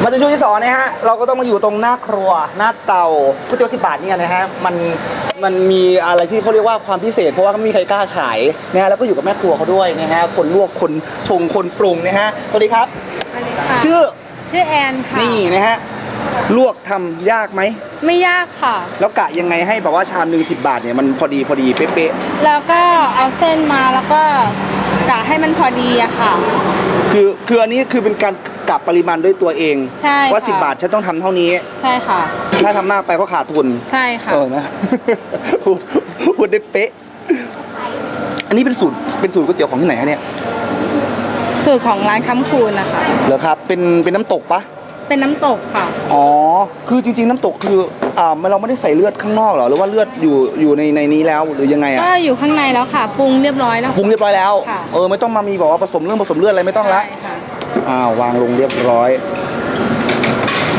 ในช่วงที่สองนะฮะ เราก็ต้องมาอยู่ตรงหน้าครัว หน้าเตาก๋วยเตี๋ยวสิบบาทเนี่ยนะฮะ มัน มันมีอะไรที่เขาเรียกว่าความพิเศษ เพราะว่าไม่มีใครกล้าขายนะฮะ แล้วก็อยู่กับแม่ครัวเขาด้วยนะฮะ คนลวก คนชง คนปรุงนะฮะ สวัสดีครับ ชื่อ ชื่อแอนค่ะ นี่นะฮะ ลวกทำยากไหม ไม่ยากค่ะ แล้วกะยังไงให้แบบว่าชามหนึ่งสิบบาทเนี่ยมันพอดีพอดีเป๊ะแล้วก็เอาเส้นมาแล้วก็กะให้มันพอดีอะค่ะ ๆ คือ คืออันนี้คือเป็นการ กะปริมาณด้วยตัวเอง ใช่ว่าค่ะสิบบาทฉันต้องทำเท่านี้ ใช่ค่ะ ถ้าทำมากไปก็ขาดทุน ใช่ค่ะ เออนะ พูดพูดได้เป๊ะ อันนี้เป็นสูตรเป็นสูตรก๋วยเตี๋ยวของที่ไหนฮะเนี่ยคือของร้านค้ำคูณนะคะ เหรอครับ เป็นเป็นน้ำตกปะเป็นน้ำตกค่ะ อ๋อ คือจริง ๆ น้ำตกคืออ่าเราไม่ได้ใส่เลือดข้างนอกเหรอหรือว่าเลือดอยู่อยู่ในในนี้แล้วหรือยังไงอะก็อยู่ข้างในแล้วค่ะ ปรุงเรียบร้อยแล้ว ปรุงเรียบร้อยแล้ว ค่ะ เออไม่ต้องมามีบอกว่าผสมเรื่องผสมเลือดอะไรไม่ต้องละ ใช่ค่ะ อ้าววางลงเรียบร้อย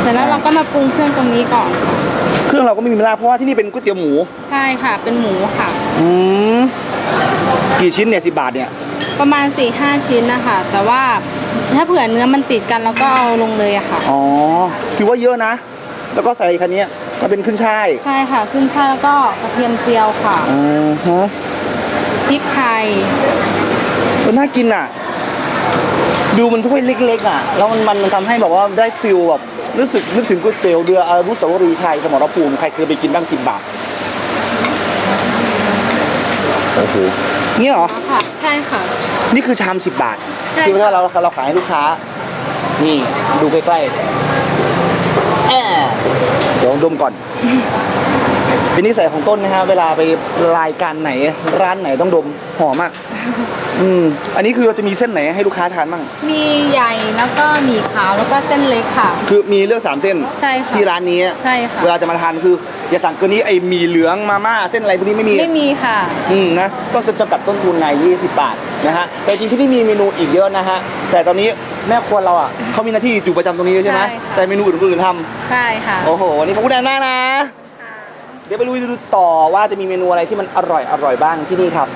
เสร็จแล้วเราก็มาปรุงเครื่องตรงนี้ก่อน เครื่องเราก็ไม่มีไม่ได้เพราะว่าที่นี่เป็นก๋วยเตี๋ยวหมู ใช่ค่ะ เป็นหมูค่ะ อืมกี่ชิ้นเนี่ยสิบาทเนี่ย ประมาณ4ี่ห้าชิ้นนะคะ แต่ว่าถ้าเผื่อเนื้อมันติดกันเราก็เอาลงเลยอะค่ะ อ๋อ ถือว่าเยอะนะ แล้วก็ใส่คันนี้ยก็เป็นขึ้นช่ายใช่ค่ะ ขึ้นช่ายแล้วก็กระเทียมเจียวค่ะอือฮะพริกไทย มันน่ากินอะ ดูมันถ้วยเล็กๆอะแล้วมันมันมันทำให้แบบว่าได้ฟิลแบบรู้สึกนึกถึงก๋วยเตี๋ยวเรืออนุสาวรีย์ชัยสมรภูมิใครเคยไปกินบ้างสิบบาทโอ้โหเนี่ยเหรอ ค่ะใช่ค่ะ นี่คือชามสิบบาทใช่ที่ว่าเราเราขายให้ลูกค้า นี่ดูใกล้ๆแอะเดี๋ยวดมก่อน เป็นนิสัยของต้นนะฮะ เวลาไปรายการไหน ร้านไหนต้องดมหอมมาก อืมอันนี้คือเราจะมีเส้นไหนให้ลูกค้าทานบ้างมีใหญ่แล้วก็หมี่ขาวแล้วก็เส้นเล็กค่ะ คือมีเลือกสามเส้นใช่ค่ะที่ร้านนี้ใช่ค่ะ เวลาจะมาทานคืออย่าสั่งเกินนี้ไอ้หมีเหลืองมาม่าเส้นอะไรพวกนี้ไม่มี ไม่มีค่ะ อืมนะต้องจำกัดต้นทุนไง20 บาทนะฮะแต่จริงที่นี่มีเมนูอีกเยอะนะฮะแต่ตอนนี้แม่ครัวเราอะเขามีหน้าที่อยู่ประจำตรงนี้ใช่ไหมใช่ค่ะ แต่เมนูอื่นๆทำใช่ค่ะโอ้โหวันนี้ขอบคุณแอนมากนะ เดี๋ยวไปลุยดูต่อว่าจะมีเมนูอะไรที่มันอร่อยอร่อยบ้างที่นี่ครับ